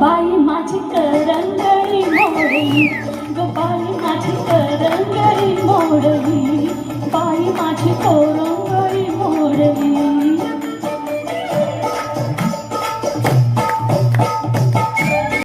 बाई माझी करंगळी मोडली ग बाई माझी करंगळी मोडली बाई माझी करंगळी मोडली